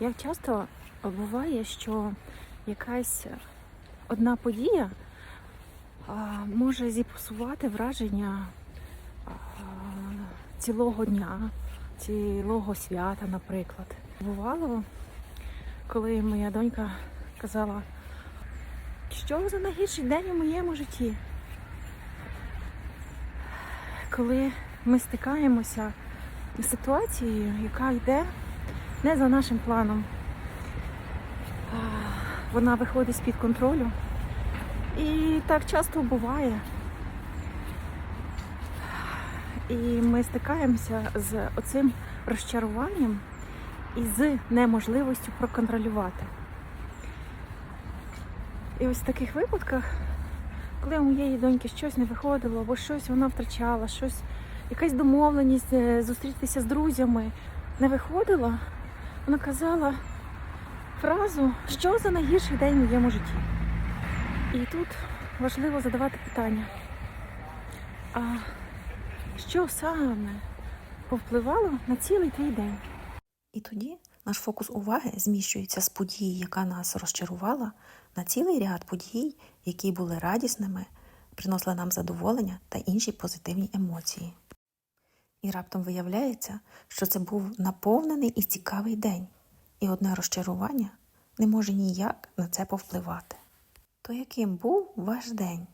Як часто буває, що якась одна подія може зіпсувати враження цілого дня, цілого свята, наприклад. Бувало, коли моя донька казала, що за найгірший день у моєму житті. Коли ми стикаємося з ситуацією, яка йде не за нашим планом. Вона виходить з-під контролю. І так часто буває. І ми стикаємося з оцим розчаруванням і з неможливістю проконтролювати. І ось в таких випадках, коли у моєї доньки щось не виходило, або щось вона втрачала, щось, якась домовленість е, зустрітися з друзями не виходила, вона казала фразу, що за найгірший день в моєму житті. І тут важливо задавати питання, а що саме повпливало на цілий твій день? І тоді наш фокус уваги зміщується з події, яка нас розчарувала, на цілий ряд подій, які були радісними, приносили нам задоволення та інші позитивні емоції. І раптом виявляється, що це був наповнений і цікавий день, і одне розчарування не може ніяк на це повпливати. То яким був ваш день?